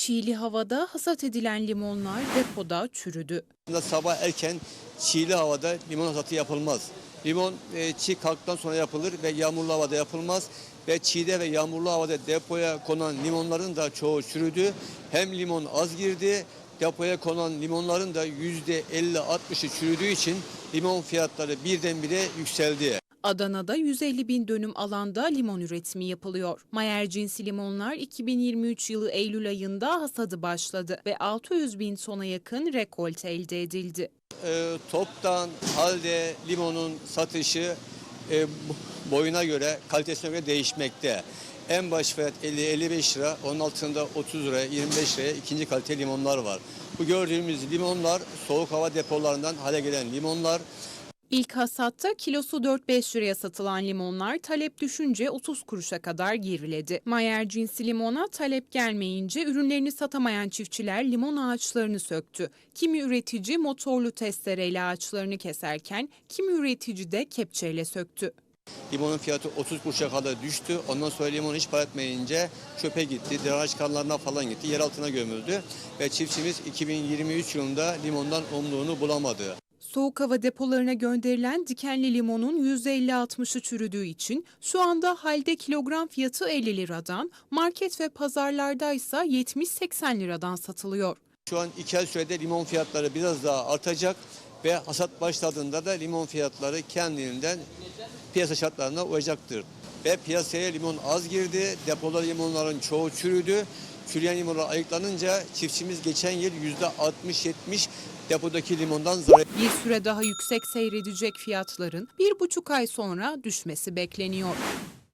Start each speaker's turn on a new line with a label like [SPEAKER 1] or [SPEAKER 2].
[SPEAKER 1] Çiğli havada hasat edilen limonlar depoda çürüdü.
[SPEAKER 2] Sabah erken çiğli havada limon hasatı yapılmaz. Limon e, çiğ kalktıktan sonra yapılır ve yağmurlu havada yapılmaz. Ve çiğde ve yağmurlu havada depoya konan limonların da çoğu çürüdü. Hem limon az girdi, depoya konan limonların da %50-60'ı çürüdüğü için limon fiyatları birdenbire yükseldi.
[SPEAKER 1] Adana'da 150 bin dönüm alanda limon üretimi yapılıyor. Mayer cinsi limonlar 2023 yılı Eylül ayında hasadı başladı ve 600 bin tona yakın rekolte elde edildi.
[SPEAKER 2] E, toptan halde limonun satışı e, boyuna göre, kalitesine göre değişmekte. En baş fiyat 50-55 lira, onun altında 30 liraya, 25 liraya ikinci kalite limonlar var. Bu gördüğümüz limonlar soğuk hava depolarından hale gelen limonlar.
[SPEAKER 1] İlk hasatta kilosu 4-5 liraya satılan limonlar talep düşünce 30 kuruşa kadar geriledi. Mayer cinsi limona talep gelmeyince ürünlerini satamayan çiftçiler limon ağaçlarını söktü. Kimi üretici motorlu testereyle ağaçlarını keserken kimi üretici de kepçeyle söktü.
[SPEAKER 2] Limonun fiyatı 30 kuruşa kadar düştü. Ondan sonra limon hiç para etmeyince çöpe gitti. Drenaj kanlarına falan gitti. Yer altına gömüldü. Ve çiftçimiz 2023 yılında limondan umduğunu bulamadı.
[SPEAKER 1] Soğuk hava depolarına gönderilen dikenli limonun %50-60'ı çürüdüğü için şu anda halde kilogram fiyatı 50 liradan, market ve pazarlarda ise 70-80 liradan satılıyor.
[SPEAKER 2] Şu an iki ay sürede limon fiyatları biraz daha artacak ve hasat başladığında da limon fiyatları kendiliğinden piyasa şartlarına uyacaktır. Ve piyasaya limon az girdi, depoda limonların çoğu çürüdü. Çürüyen limonlar ayıklanınca çiftçimiz geçen yıl %60-70 depodaki limondan zarar
[SPEAKER 1] Bir süre daha yüksek seyredecek fiyatların bir buçuk ay sonra düşmesi bekleniyor.